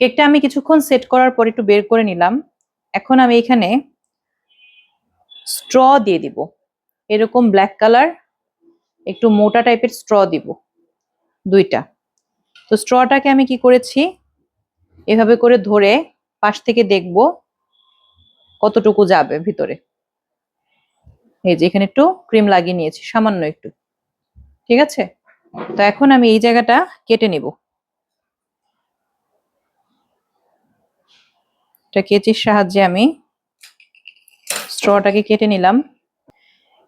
কেকটা আমি কিছুক্ষণ সেট করার পর একটু বের করে নিলাম। এখন আমি এখানে স্ট্র দিয়ে দিব। এরকম ব্ল্যাক কালার, একটু মোটা টাইপের স্ট্র দিব দুইটা। তো স্ট্রটাকে আমি কি করেছি? এভাবে করে ধরে পাশ থেকে দেখব কতটুকু যাবে ভিতরে। এই যে এখানে একটু ক্রিম লাগিয়ে নিয়েছি, সামান্য একটু। ঠিক আছে? তো এখন আমি এই জায়গাটা কেটে নিব। এটা কেচির সাহায্যে আমি স্ট্রটাকে কেটে নিলাম।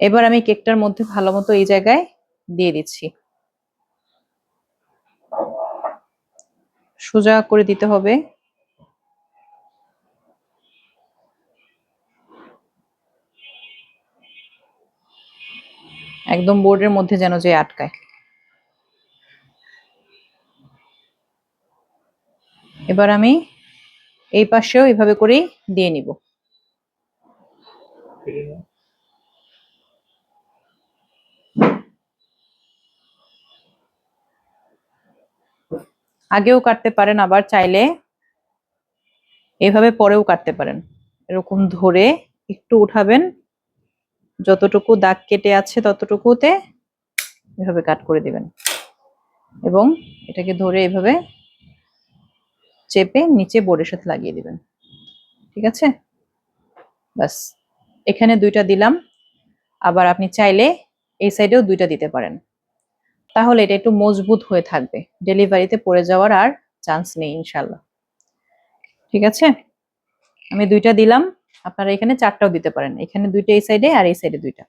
এবার আমি কেকটার মধ্যে ভালো মতো এই জায়গায় দিয়ে দিচ্ছি। সোজা করে দিতে হবে। একদম বোর্ডের মধ্যে যেন যে আটকায়। এবার আমি এই পাশেও এভাবে করেই দিয়ে নিব। আগেও কাটতে পারেন, আবার চাইলে এভাবে পরেও কাটতে পারেন। এরকম ধরে একটু উঠাবেন, যতটুকু দাগ কেটে আছে ততটুকুতে এভাবে কাট করে দিবেন। এবং এটাকে ধরে এভাবে চেপে নিচে বোর্ডের সাথে লাগিয়ে দিবেন। ঠিক আছে? বাস এখানে দুইটা দিলাম। আবার আপনি চাইলে এই সাইডেও দুইটা দিতে পারেন। তাহলে এটা একটু মজবুত হয়ে থাকবে। ডেলিভারিতে পড়ে যাওয়ার আর চান্স নেই ইনশাল্লাহ ঠিক আছে? আমি দুইটা দিলাম। আপনারা এখানে চারটাও দিতে পারেন। এখানে দুইটা এই সাইডে আর এই সাইডে দুইটা।